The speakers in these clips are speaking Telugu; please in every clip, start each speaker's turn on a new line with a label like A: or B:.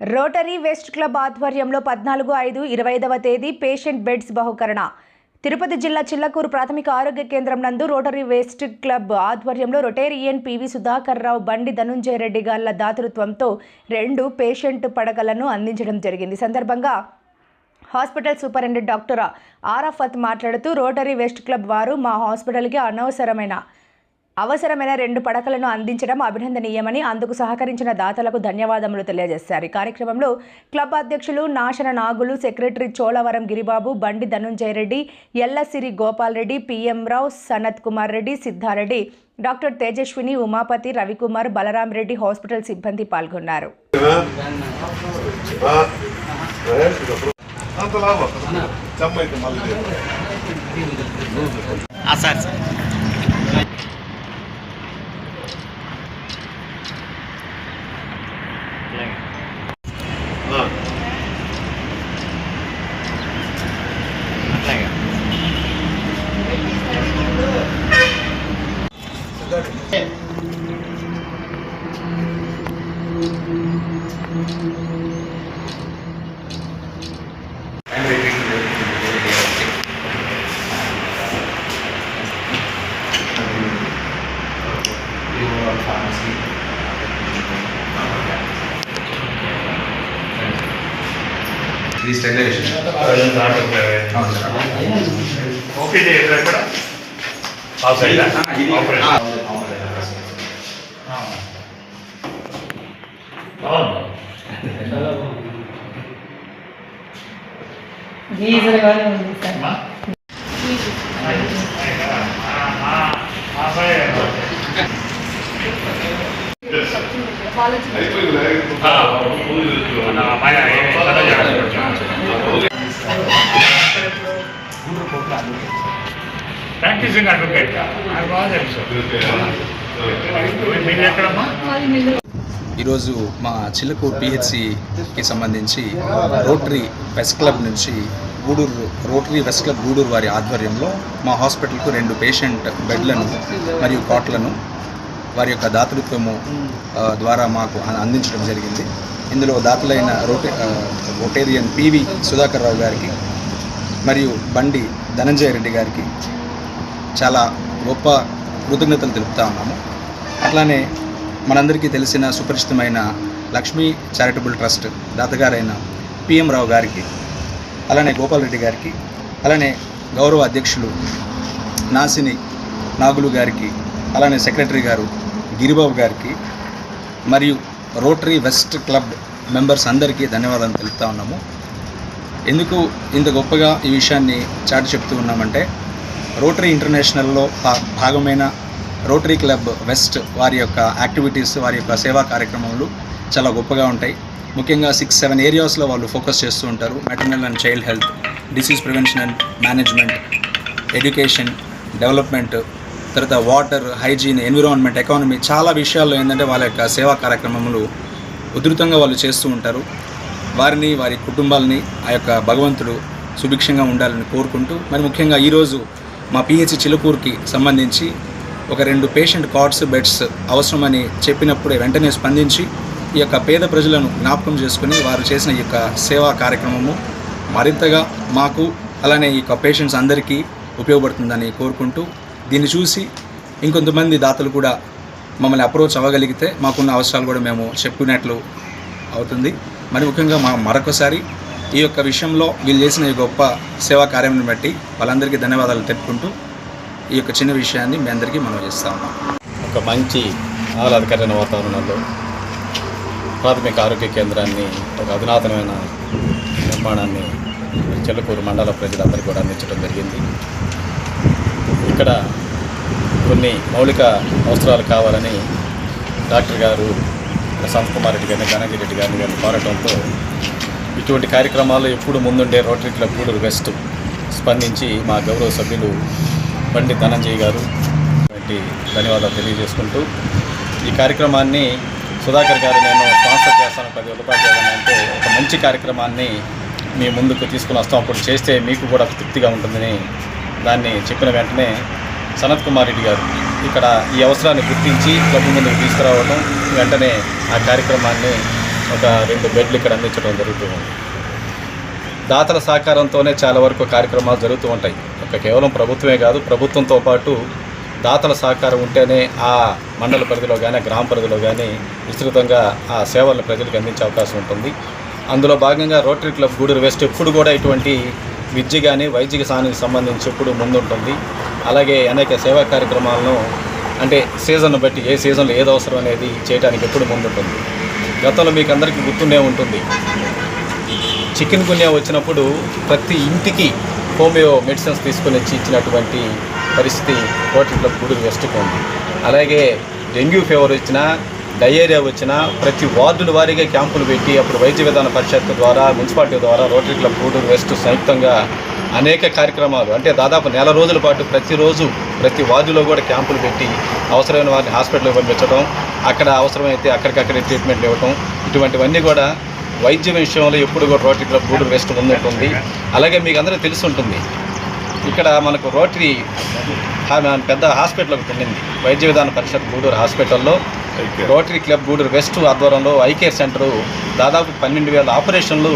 A: రోటరీ వెస్ట్ క్లబ్ ఆధ్వర్యంలో పద్నాలుగు ఐదు ఇరవై ఐదవ తేదీ పేషెంట్ బెడ్స్ బహుకరణ. తిరుపతి జిల్లా చిల్లకూరు ప్రాథమిక ఆరోగ్య కేంద్రం నందు రోటరీ వెస్ట్ క్లబ్ ఆధ్వర్యంలో రొటేరియన్ పివి సుధాకర్ రావు బండి ధనుంజయ రెడ్డి గాళ్ళ దాతృత్వంతో రెండు పేషెంట్ పడకలను అందించడం జరిగింది. సందర్భంగా హాస్పిటల్ సూపరింటెండెంట్ డాక్టర్ ఆరాఫత్ మాట్లాడుతూ రోటరీ వెస్ట్ క్లబ్ వారు మా హాస్పిటల్కి అనవసరమైన అవసరమైన రెండు పడకలను అందించడం అభినందనీయమని అందుకు సహకరించిన దాతలకు ధన్యవాదములు తెలియజేశారు. ఈ కార్యక్రమంలో క్లబ్ అధ్యక్షులు నాశన నాగులు secretary Cholavaram Giribabu Bandi Dhananjaya Reddy Ellasiri Gopal Reddy PM Rao Sanath Kumar Reddy Siddhareddy doctor Tejaswini Umapathi Ravikumar Balaram Reddy hospital సిబ్బంది పాల్గొన్నారు.
B: సార్.
C: ఇది స్టెరిలైజేషన్
D: ఓపీడీ ఎక్కడ ఆ సైడ్
C: ఇది
D: ఆపరేషన్
E: గీజర్గానే ఉంది సార్
D: ప్రాక్టీసింగ్ అడ్వకేట్ అది బాగా తెలుసు మీరు ఎక్కడమ్మా
F: ఈరోజు మా చిల్లకూరు పిహెచ్సికి సంబంధించి రోటరీ వెస్ట్ క్లబ్ నుంచి Gudur rotary west club Gudur వారి ఆధ్వర్యంలో మా హాస్పిటల్కు రెండు పేషెంట్ బెడ్లను మరియు కాట్లను వారి యొక్క దాతృత్వము ద్వారా మాకు అందించడం జరిగింది. ఇందులో దాతలైన రోటే ఆ, రోటేరియన్ పివి సుధాకర్ రావు గారికి మరియు బండి ధనంజయ రెడ్డి గారికి చాలా గొప్ప కృతజ్ఞతలు తెలుపుతా ఉన్నాము. అట్లానే మనందరికీ తెలిసిన సుపరిచితమైన లక్ష్మీ చారిటబుల్ ట్రస్ట్ దాతగారైన పిఎం రావు గారికి అలానే గోపాల్ రెడ్డి గారికి అలానే గౌరవ అధ్యక్షులు నాసిని నాగులు గారికి అలానే సెక్రటరీ గారు గిరిబాబు గారికి మరియు రోటరీ వెస్ట్ క్లబ్ మెంబర్స్ అందరికీ ధన్యవాదాలు తెలుపుతా ఉన్నాము. ఎందుకు ఇంత గొప్పగా ఈ విషయాన్ని చాటి చెప్తూ ఉన్నామంటే రోటరీ ఇంటర్నేషనల్లో భా- భాగమైన రోటరీ క్లబ్ వెస్ట్ వారి యొక్క యాక్టివిటీస్ వారి యొక్క సేవా కార్యక్రమాలు చాలా గొప్పగా ఉంటాయి. ముఖ్యంగా సిక్స్ సెవెన్ ఏరియాస్లో వాళ్ళు ఫోకస్ చేస్తూ ఉంటారు. Maternal and child health disease prevention and management education development తర్వాత వాటర్ హైజీన్ ఎన్విరాన్మెంట్ ఎకానమీ చాలా విషయాల్లో ఏంటంటే వాళ్ళ యొక్క సేవా కార్యక్రమములు ఉధృతంగా వాళ్ళు చేస్తూ ఉంటారు. వారిని వారి కుటుంబాలని ఆ యొక్క భగవంతుడు సుభిక్షంగా ఉండాలని కోరుకుంటూ మరి ముఖ్యంగా ఈరోజు మా పిహెచ్ చిలుకూరుకి సంబంధించి ఒక రెండు పేషెంట్ కార్డ్స్ బెడ్స్ అవసరమని చెప్పినప్పుడే వెంటనే స్పందించి ఈ యొక్క పేద ప్రజలను జ్ఞాపకం చేసుకుని వారు చేసిన ఈ యొక్క సేవా కార్యక్రమము మరింతగా మాకు అలానే ఈ యొక్క పేషెంట్స్ అందరికీ ఉపయోగపడుతుందని కోరుకుంటూ దీన్ని చూసి ఇంకొంతమంది దాతలు కూడా మమ్మల్ని అప్రోచ్ అవ్వగలిగితే మాకున్న అవసరాలు కూడా మేము చెప్పుకున్నట్లు అవుతుంది. మరి ముఖ్యంగా మా మరొకసారి ఈ యొక్క విషయంలో వీళ్ళు చేసిన ఈ గొప్ప సేవా కార్యాన్ని బట్టి వాళ్ళందరికీ ధన్యవాదాలు తెలుపుకుంటూ ఈ యొక్క చిన్న విషయాన్ని మీ అందరికీ మనం చేస్తా ఉన్నాం.
G: ఒక మంచి ఆహ్లాదకరమైన వాతావరణంలో ప్రాథమిక ఆరోగ్య కేంద్రాన్ని ఒక అధునాతనమైన నిర్మాణాన్ని చెల్లకూరు మండల ప్రజలందరికీ కూడా అందించడం జరిగింది. ఇక్కడ కొన్ని మౌలిక అవసరాలు కావాలని డాక్టర్ గారు ప్రశాంత్ కుమార్ రెడ్డి గారిని ధనంజయ రెడ్డి గారిని గారిని కోరటంతో ఇటువంటి కార్యక్రమాల్లో ఎప్పుడు ముందుండే రోటరీ క్లబ్ గూడూరు వెస్ట్ స్పందించి మా గౌరవ సభ్యులు బండి ధనంజయ్ గారు వంటి ధన్యవాదాలు తెలియజేసుకుంటూ ఈ కార్యక్రమాన్ని సుధాకర్ గారు నేను స్పాన్సర్ చేస్తాను పది రూపాయలు అంటే ఒక మంచి కార్యక్రమాన్ని మీ ముందుకు తీసుకుని వస్తాం. అప్పుడు చేస్తే మీకు కూడా తృప్తిగా ఉంటుందని దాన్ని చెప్పిన వెంటనే సనత్ కుమార్ రెడ్డి గారు ఇక్కడ ఈ అవసరాన్ని గుర్తించి క్లబ్ ముందుకు తీసుకురావడం వెంటనే ఆ కార్యక్రమాన్ని ఒక రెండు బెడ్లు ఇక్కడ అందించడం జరుగుతూ ఉంది. దాతల సహకారంతోనే చాలా వరకు కార్యక్రమాలు జరుగుతూ ఉంటాయి. ఒక కేవలం ప్రభుత్వమే కాదు ప్రభుత్వంతో పాటు దాతల సహకారం ఉంటేనే ఆ మండల పరిధిలో కానీ గ్రామ పరిధిలో కానీ విస్తృతంగా ఆ సేవలను ప్రజలకు అందించే అవకాశం ఉంటుంది. అందులో భాగంగా రోటరీ క్లబ్ గూడూరు వెస్ట్ ఎప్పుడు కూడా ఇటువంటి విద్య కానీ వైద్య సానికి సంబంధించి ఎప్పుడు ముందుంటుంది. అలాగే అనేక సేవా కార్యక్రమాలను అంటే సీజన్ను బట్టి ఏ సీజన్లో ఏది అవసరం అనేది చేయడానికి ఎప్పుడు ముందుంటుంది. గతంలో మీకు అందరికీ గుర్తుండే ఉంటుంది. చికెన్ గున్యా వచ్చినప్పుడు ప్రతి ఇంటికి హోమియో మెడిసిన్స్ తీసుకొని వచ్చి ఇచ్చినటువంటి పరిస్థితి హోటల్ క్లబ్ గూడూరు వెస్ట్కి ఉంది. అలాగే డెంగ్యూ ఫీవర్ వచ్చినా డయేరియా వచ్చినా ప్రతి వార్డుల వారీగా క్యాంపులు పెట్టి అప్పుడు వైద్య విధాన పరిషత్ ద్వారా మున్సిపాలిటీ ద్వారా రోటరీ క్లబ్ గూడూరు వెస్ట్ సంయుక్తంగా అనేక కార్యక్రమాలు అంటే దాదాపు నెల రోజుల పాటు ప్రతిరోజు ప్రతి వార్డులో కూడా క్యాంపులు పెట్టి అవసరమైన వారిని హాస్పిటల్కి పంపించడం అక్కడ అవసరమైతే అక్కడికక్కడే ట్రీట్మెంట్ ఇవ్వటం ఇటువంటివన్నీ కూడా వైద్య విషయంలో ఎప్పుడు కూడా రోటరీ క్లబ్ గూడూరు వెస్ట్ ముందుంటుంది. అలాగే మీకు అందరూ తెలిసి ఉంటుంది ఇక్కడ మనకు రోటరీ పెద్ద హాస్పిటల్ ఒకటి ఉండింది వైద్య విధాన పరిషత్ గూడూరు హాస్పిటల్లో. రోటరీ క్లబ్ గూడూరు వెస్ట్ ఆధ్వర్యంలో ఐకేర్ సెంటరు దాదాపు పన్నెండు వేల ఆపరేషన్లు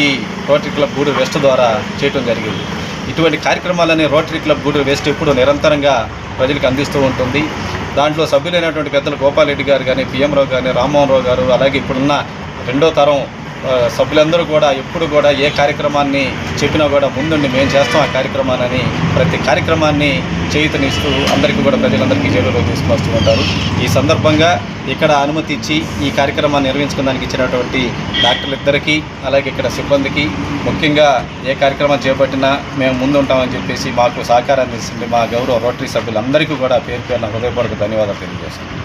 G: ఈ రోటరీ క్లబ్ గూడూరు వెస్ట్ ద్వారా చేయటం జరిగింది. ఇటువంటి కార్యక్రమాలని రోటరీ క్లబ్ గూడూరు వెస్ట్ ఎప్పుడు నిరంతరంగా ప్రజలకు అందిస్తూ ఉంటుంది. దాంట్లో సభ్యులైనటువంటి పెద్దలు గోపాలరెడ్డి గారు కానీ పిఎం రావు కానీ రామ్మోహన్ రావు గారు అలాగే ఇప్పుడున్న రెండో తరం సభ్యులందరూ కూడా ఎప్పుడు కూడా ఏ కార్యక్రమాన్ని చెప్పినా కూడా ముందుండి మేము చేస్తాం ఆ కార్యక్రమాన్ని ప్రతి కార్యక్రమాన్ని చేయుతనిస్తూ అందరికీ కూడా ప్రజలందరికీ చేరువలో తీసుకొస్తూ ఉంటారు. ఈ సందర్భంగా ఇక్కడ అనుమతి ఇచ్చి ఈ కార్యక్రమాన్ని నిర్వహించుకోవడానికి ఇచ్చినటువంటి డాక్టర్లిద్దరికీ అలాగే ఇక్కడ సిబ్బందికి ముఖ్యంగా ఏ కార్యక్రమం చేపట్టినా మేము ముందు ఉంటామని చెప్పేసి మాకు సహకారాన్ని ఇస్తుంది మా గౌరవ రోటరీ సభ్యులందరికీ కూడా పేరు పేరున హృదయపూర్వక ధన్యవాదాలు తెలియజేస్తున్నాం.